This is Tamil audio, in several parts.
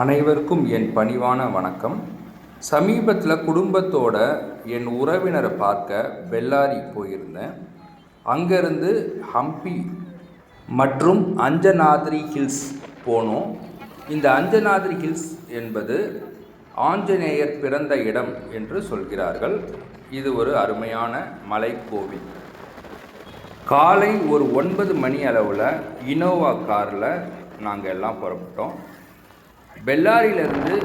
அனைவருக்கும் என் பணிவான வணக்கம். சமீபத்தில் குடும்பத்தோட என் உறவினரை பார்க்க பெல்லாரி போயிருந்தேன். அங்கேருந்து ஹம்பி மற்றும் அஞ்சநாதிரி ஹில்ஸ் போனோம். இந்த அஞ்சநாதிரி ஹில்ஸ் என்பது ஆஞ்சநேயர் பிறந்த இடம் என்று சொல்கிறார்கள். இது ஒரு அருமையான மலைக்கோவில். காலை ஒரு ஒன்பது மணி அளவில் இனோவா காரில் நாங்கள் எல்லாம் புறப்பட்டோம். பெல்லாரியிலேருந்து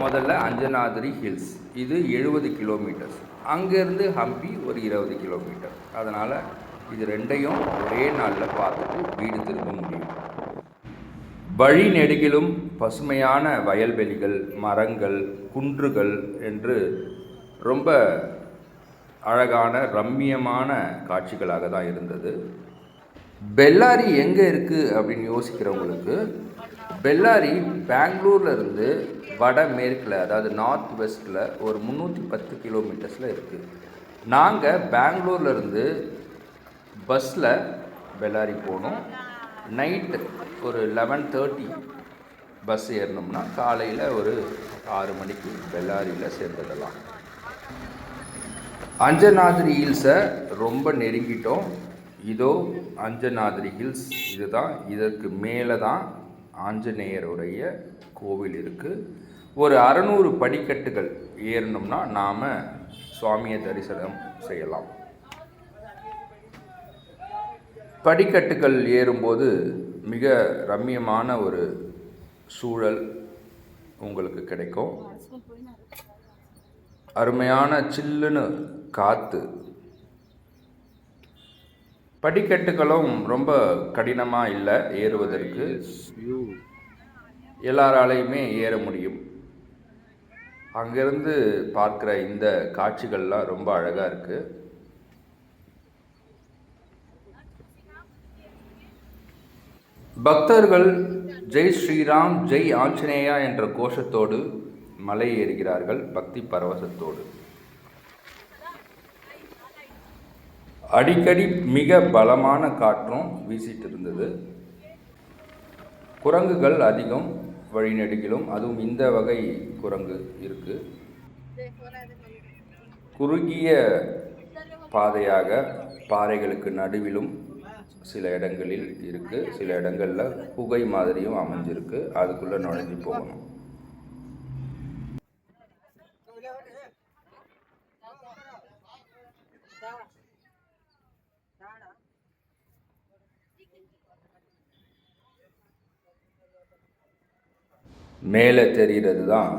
முதல்ல அஞ்சனாதிரி ஹில்ஸ். இது எழுபது கிலோமீட்டர்ஸ். அங்கேருந்து ஹம்பி ஒரு இருபது கிலோமீட்டர். அதனால் இது ரெண்டையும் ஒரே நாளில் பார்த்துட்டு வீடு திரும்ப முடியும். வழி நெடுகிலும் பசுமையான வயல்வெளிகள் மரங்கள் குன்றுகள் என்று ரொம்ப அழகான ரம்மியமான காட்சிகளாக தான் இருந்தது. பெல்லாரி எங்கே இருக்குது அப்படின்னு யோசிக்கிறவங்களுக்கு பெல்லாரி பெங்களூர்ல இருந்து அதாவது நார்த் வெஸ்ட்டில் ஒரு முந்நூற்றி பத்து கிலோமீட்டர்ஸில் இருக்குது நாங்கள் பெங்களூர்லேருந்து பஸ்ஸில் பெல்லாரி போனோம். நைட்டு ஒரு லெவன் தேர்ட்டி பஸ் ஏறினோம்னா காலையில் ஒரு ஆறு மணிக்கு பெல்லாரியில் சேர்ந்துடலாம். அஞ்சநாதிரி ஹில்ஸை ரொம்ப நெருங்கிட்டோம். இதோ அஞ்சநாதிரி ஹில்ஸ் இதுதான் இதற்கு மேலே தான் ஆஞ்சநேயருடைய கோவில் இருக்குது ஒரு அறநூறு படிக்கட்டுகள் ஏறினோம்னா நாம் சுவாமியை தரிசனம் செய்யலாம். படிக்கட்டுகள் ஏறும்போது மிக ரம்மியமான ஒரு சூழல் உங்களுக்கு கிடைக்கும். அருமையான சில்லுன்னு காற்று படிக்கட்டுகளும் ரொம்ப கடினமாக இல்லை ஏறுவதற்கு. எல்லாராலையுமே ஏற முடியும். அங்கேருந்து பார்க்குற இந்த காட்சிகள்லாம் ரொம்ப அழகாக இருக்குது பக்தர்கள் ஜெய் ஸ்ரீராம் ஜெய் ஆஞ்சநேயா என்ற கோஷத்தோடு மலை ஏறுகிறார்கள் பக்தி பரவசத்தோடு. அடிக்கடி மிக பலமான காற்றும் வீசிட்டு இருந்தது குரங்குகள் அதிகம் வழிநெடுகிலும் அதுவும் இந்த வகை குரங்கு இருக்கு. குறுகிய பாதையாக பாறைகளுக்கு நடுவிலும் சில இடங்களில் இருக்கு. சில இடங்களில் புகை மாதிரியும் அமைஞ்சிருக்கு. அதுக்குள்ளே நுழைஞ்சு போகணும். மேலே தெரிகிறது தான்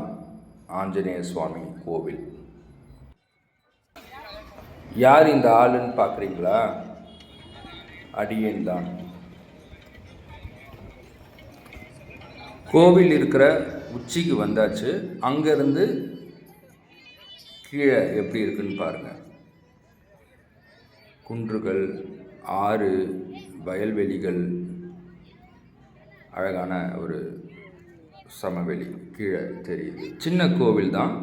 ஆஞ்சநேய சுவாமி கோவில். யார் இந்த ஆளுன்னு பார்க்குறீங்களா? அடியேன் தான். கோவில் இருக்கிற உச்சிக்கு வந்தாச்சு. அங்கேருந்து கீழே எப்படி இருக்குன்னு பாருங்கள் குன்றுகள் ஆறு வயல்வெளிகள் அழகான ஒரு சமவெளி கீழே தெரியுது. சின்ன கோவில் தான்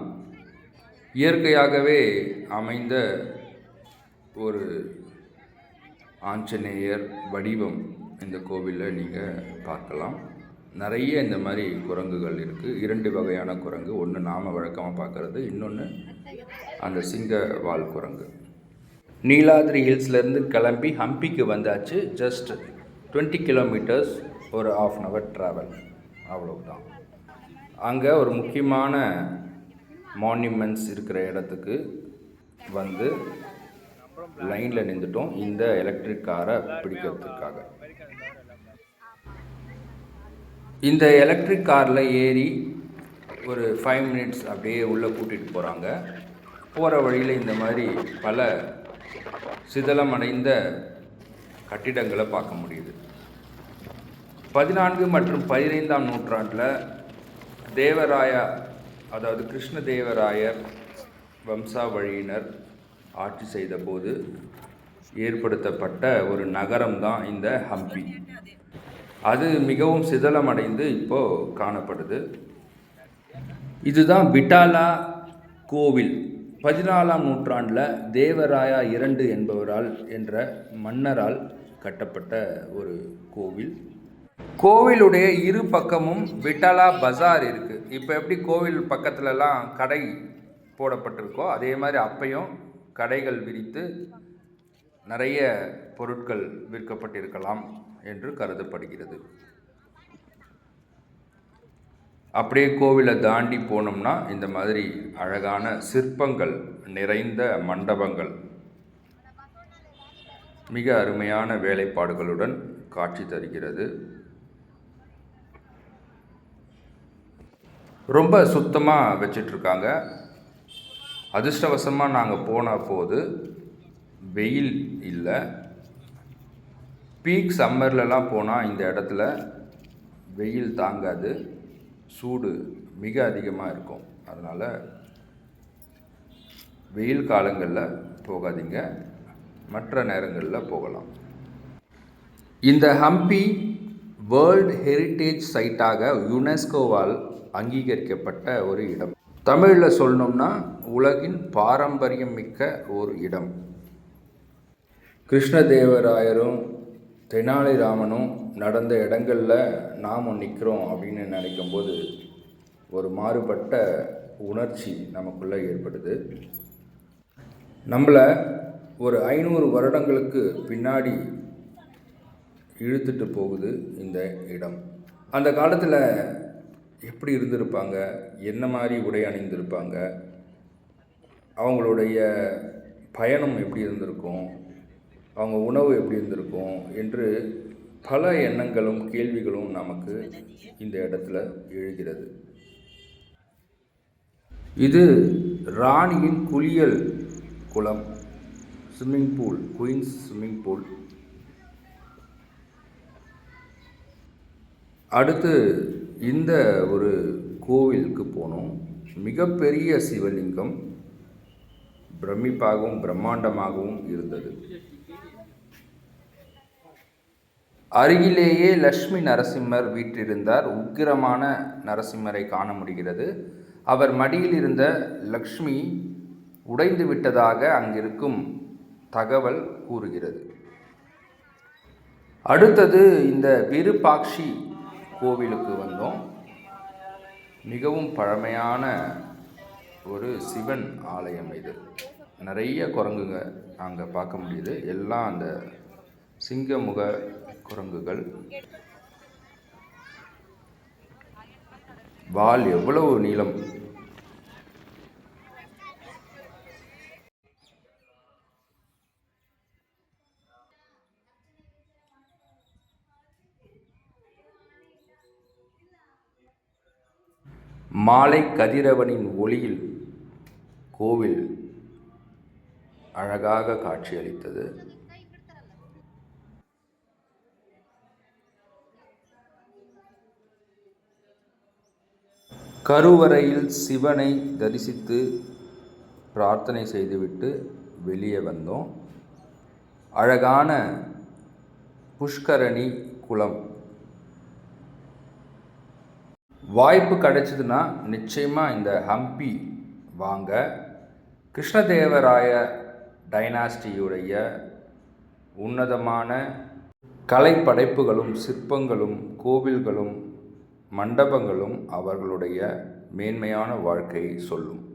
இயற்கையாகவே அமைந்த ஒரு ஆஞ்சநேயர் வடிவம் இந்த கோவிலில் நீங்கள் பார்க்கலாம். நிறைய இந்த மாதிரி குரங்குகள் இருக்குது இரண்டு வகையான குரங்கு. ஒன்று நாம் வழக்கமாக பார்க்குறது இன்னொன்று அந்த சிங்க வால் குரங்கு. நீலாதிரி ஹில்ஸ்லேருந்து கிளம்பி ஹம்பிக்கு வந்தாச்சு. ஜஸ்ட் டுவெண்ட்டி கிலோமீட்டர்ஸ் ஒரு ஆஃப் அன் ஹவர் ட்ராவல் அவ்வளவுதான். அங்கே ஒரு முக்கியமான மான்யூமெண்ட்ஸ் இருக்கிற இடத்துக்கு வந்து லைனில் நின்றுட்டோம். இந்த எலக்ட்ரிக் காரை பிடிக்கிறதுக்காக. இந்த எலக்ட்ரிக் காரில் ஏறி ஒரு ஃபைவ் மினிட்ஸ் அப்படியே உள்ளே கூட்டிகிட்டு போகிறாங்க போகிற வழியில் இந்த மாதிரி பல சிதலமடைந்த கட்டிடங்களை பார்க்க முடியுது. பதினான்கு மற்றும் பதினைந்தாம் நூற்றாண்டில் தேவராயா அதாவது கிருஷ்ணதேவராயர் வம்சாவழியினர் ஆட்சி செய்தபோது ஏற்படுத்தப்பட்ட ஒரு நகரம் தான் இந்த ஹம்பி. அது மிகவும் சிதலமடைந்து இப்போது காணப்படுது. இதுதான் பிட்டாலா கோவில். பதினாலாம் நூற்றாண்டில் தேவராயா இரண்டு என்பவரால் என்ற மன்னரால் கட்டப்பட்ட ஒரு கோவில். கோவிலுடைய இரு பக்கமும் விட்டலா பஜார் இருக்குது இப்போ எப்படி கோவில் பக்கத்துலலாம் கடை போடப்பட்டிருக்கோ அதே மாதிரி அப்பையும் கடைகள் விரித்து நிறைய பொருட்கள் விற்கப்பட்டிருக்கலாம் என்று கருதப்படுகிறது. அப்படியே கோவிலை தாண்டி போனோம்னா இந்த மாதிரி அழகான சிற்பங்கள் நிறைந்த மண்டபங்கள் மிக அருமையான வேலைப்பாடுகளுடன் காட்சி தருகிறது. ரொம்ப சுத்தமாக வச்சிட்ருக்காங்க. அதிர்ஷ்டவசமாக நாங்கள் போன போது வெயில் இல்லை. பீக் சம்மர்லலாம் போனால் இந்த இடத்துல வெயில் தாங்காது. சூடு மிக அதிகமாக இருக்கும். அதனால் வெயில் காலங்களில் போகாதீங்க. மற்ற நேரங்களில் போகலாம். இந்த ஹம்பி வேர்ல்ட் ஹெரிட்டேஜ் சைட்டாக யுனெஸ்கோவால் அங்கீகரிக்கப்பட்ட ஒரு இடம். தமிழில் சொல்லணும்னா உலகின் பாரம்பரியம் மிக்க ஒரு இடம். கிருஷ்ணதேவராயரும் தெனாலிராமனும் நடந்த இடங்களில் நாம் நிற்கிறோம் அப்படின்னு நினைக்கும்போது ஒரு மாறுபட்ட உணர்ச்சி நமக்குள்ளே ஏற்படுது. நம்மளை ஒரு ஐநூறு வருடங்களுக்கு பின்னாடி இழுத்துட்டு போகுது இந்த இடம். அந்த காலத்தில் எப்படி இருந்திருப்பாங்க? என்ன மாதிரி உடை அணிந்திருப்பாங்க? அவங்களுடைய பயணம் எப்படி இருந்திருக்கும்? அவங்க உணவு எப்படி இருந்திருக்கும்? என்று பல எண்ணங்களும் கேள்விகளும் நமக்கு இந்த இடத்துல எழுகிறது. இது ராணியின் குளியல் குளம் swimming pool queen's swimming pool அடுத்து இந்த ஒரு கோவிலுக்கு போனோம். மிகப்பெரிய சிவலிங்கம் பிரமிப்பாகவும் பிரம்மாண்டமாகவும் இருந்தது. அருகிலேயே லக்ஷ்மி நரசிம்மர் வீற்றிருந்தார். உக்கிரமான நரசிம்மரை காண முடிகிறது. அவர் மடியில் இருந்த லக்ஷ்மி உடைந்து விட்டதாக அங்கிருக்கும் தகவல் கூறுகிறது. அடுத்தது இந்த விருப்பாட்சி கோவிலுக்கு வந்தோம். மிகவும் பழமையான ஒரு சிவன் ஆலயம் இது. நிறைய குரங்குங்க அங்கே பார்க்க முடியுது. எல்லாம் அந்த சிங்கமுக குரங்குகள். வால் எவ்வளவு நீளம்? மாலை கதிரவனின் ஒளியில் கோவில் அழகாக காட்சியளித்தது. கருவறையில் சிவனை தரிசித்து பிரார்த்தனை செய்துவிட்டு வெளியே வந்தோம். அழகான புஷ்கரணி குளம் வாய்ப்பு கிடைச்சதுன்னா நிச்சயமாக இந்த ஹம்பி வாங்க. கிருஷ்ணதேவராய டைனாஸ்டியுடைய உன்னதமான கலை படைப்புகளும் சிற்பங்களும் கோவில்களும் மண்டபங்களும் அவர்களுடைய மேன்மையான வாழ்க்கையை சொல்லும்.